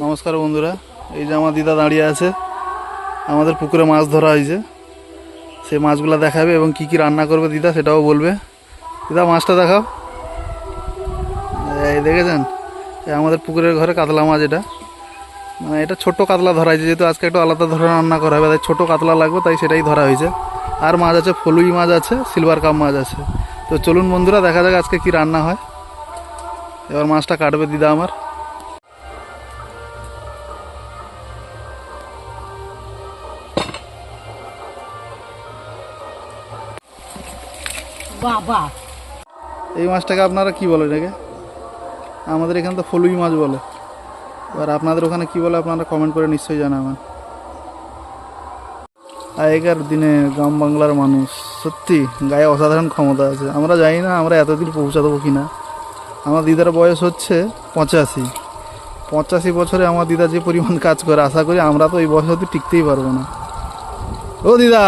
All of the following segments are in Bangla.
নমস্কার বন্ধুরা, এই যে আমার দিদা দাঁড়িয়ে আছে, আমাদের পুকুরে মাছ ধরা হয়েছে। সেই মাছগুলো দেখাবে এবং কি কি রান্না করবে দিদা সেটাও বলবে। দিদা, মাছটা দেখাও। এই দেখেছেন আমাদের পুকুরের ঘরে কাতলা মাছ এটা। মানে এটা ছোট কাতলা ধরা হয়েছে, যেহেতু আজকে একটু আলাদা ধরনের রান্না করা হবে, তাই ছোটো কাতলা লাগবে, তাই সেটাই ধরা হয়েছে। আর মাছ আছে, ফলুই মাছ আছে, সিলভার কাপ মাছ আছে। তো চলুন বন্ধুরা, দেখা যাক আজকে কি রান্না হয়। এবার মাছটা কাটবে দিদা আমার। বাবা। এই মাছটাকে আপনারা কি বলেন এটাকে? আমাদের এখানে তো ফলুই মাছ বলে। এবার আপনাদের ওখানে কি বলে আপনারা কমেন্ট করে নিশ্চয়ই জানাবেন। আগেকার দিনে গ্রাম বাংলার মানুষ সত্যি গায়ে অসাধারণ ক্ষমতা আছে। আমরা জানি না আমরা এতদিন পৌঁছা দেবো কি না আমার দিদার বয়স হচ্ছে পঁচাশি। পঁচাশি বছরে আমার দিদা যে পরিমাণ কাজ করে, আশা করি আমরা তো এই বয়স অব্দি টিকতেই পারব না। ও দিদা!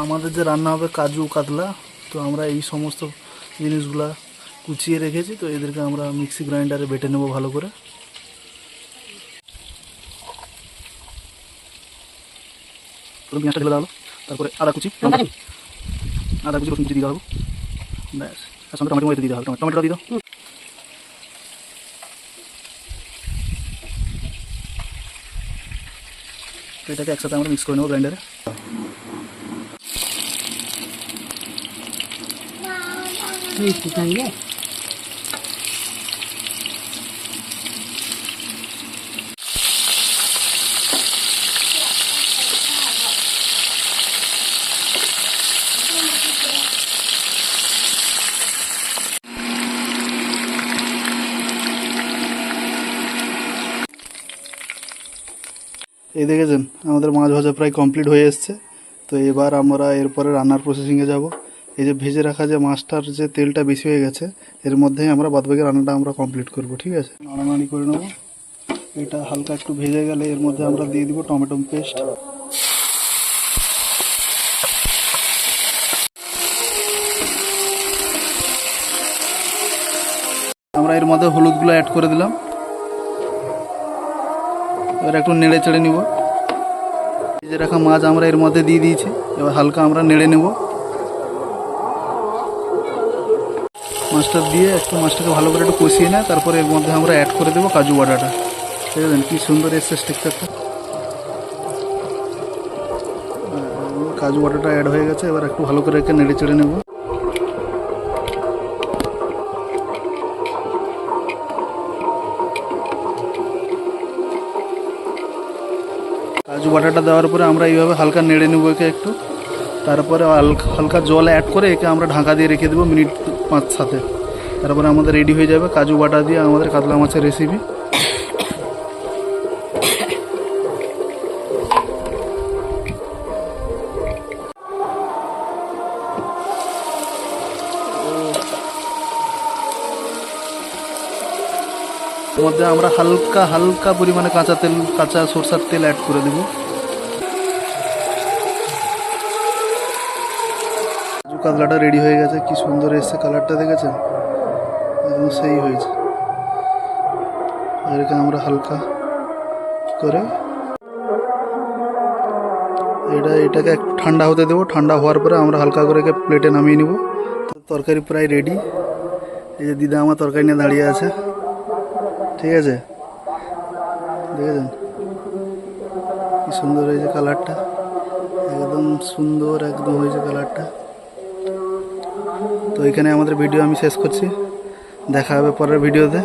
আমাদের যে রান্না হবে কাজু কাতলা তো আমরা এই সমস্ত জিনিসগুলা কুচিয়ে রেখেছি তো এদেরকে আমরা মিক্সি গ্রাইন্ডারে বেটে নেব ভালো করে। পেঁয়াজটা ঢেলে দেওয়া তারপরে আদা কুচি আদা কুচি। কুচি দিয়ে দেওয়া হলো ব্যাস তার সঙ্গে টমেটো দিয়ে দেওয়া হলো টমেটোটা দিয়ে দাও। এটাকে একসাথে আমরা মিক্স করে নেব গ্রাইন্ডারে। মিষ্টি সঙ্গে এই দেখেছেন, আমাদের মাছ ভাজা প্রায় কমপ্লিট হয়ে এসছে। তো এবার আমরা এরপরে রান্নার প্রসেসিংয়ে যাব। এই যে ভেজে রাখা যে মাছটার যে তেলটা বেশি হয়ে গেছে, এর মধ্যেই আমরা বাদবাকি রান্নাটা আমরা কমপ্লিট করব, ঠিক আছে? নাড়ানাড়ি করে নেব। এটা হালকা একটু ভেজে গেলে এর মধ্যে আমরা দিয়ে দিব টমেটো পেস্ট। আমরা এর মধ্যে হলুদগুলো অ্যাড করে দিলাম। এবার একটু নেড়ে চেড়ে নিব। ভেজে রাখা মাছ আমরা এর মধ্যে দিয়ে দিয়েছি। এবার হালকা আমরা নেড়ে নেব। মাছটা দিয়ে একটু মাছটাকে ভালো করে একটু কষিয়ে নেয় তারপরে এর মধ্যে আমরা অ্যাড করে দেবো কাজু বাটাটা। দেখবেন কি সুন্দর এসছে স্টিকচারটা কাজু বাটাটা অ্যাড হয়ে গেছে, এবার একটু ভালো করে একে নেড়ে চেড়ে নেব। কাজু বাটাটা দেওয়ার পরে আমরা এইভাবে হালকা নেড়ে নেব একে একটু। তারপরে হালকা জল অ্যাড করে একে আমরা ঢাকা দিয়ে রেখে দেবো মিনিট পাঁচ সাথে তারপরে আমাদের রেডি হয়ে যাবে কাজু বাটা দিয়ে আমাদের কাতলা মাছের রেসিপি মধ্যে আমরা হালকা হালকা পরিমাণে কাঁচা তেল, কাঁচা সরষার তেল অ্যাড করে দেবো। কাতলাটা রেডি হয়ে গেছে। কি সুন্দর এসছে কালারটা দেখেছেন? একদম সেই হয়েছে। এটাকে আমরা হালকা করে? এটা, এটাকে একটু ঠান্ডা হতে দেবো। ঠান্ডা হওয়ার পরে আমরা হালকা করে একে প্লেটে নামিয়ে নিব। তরকারি প্রায় রেডি এই যে দিদা আমার তরকারি নিয়ে দাঁড়িয়ে আছে। ঠিক আছে? দেখেছেন? কি সুন্দর হয়েছে কালারটা একদম সুন্দর একদম হয়েছে কালারটা তো এখানে আমাদের ভিডিও আমি শেষ করছি। দেখা হবে পরের ভিডিওতে।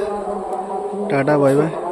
টাটা বাই বাই।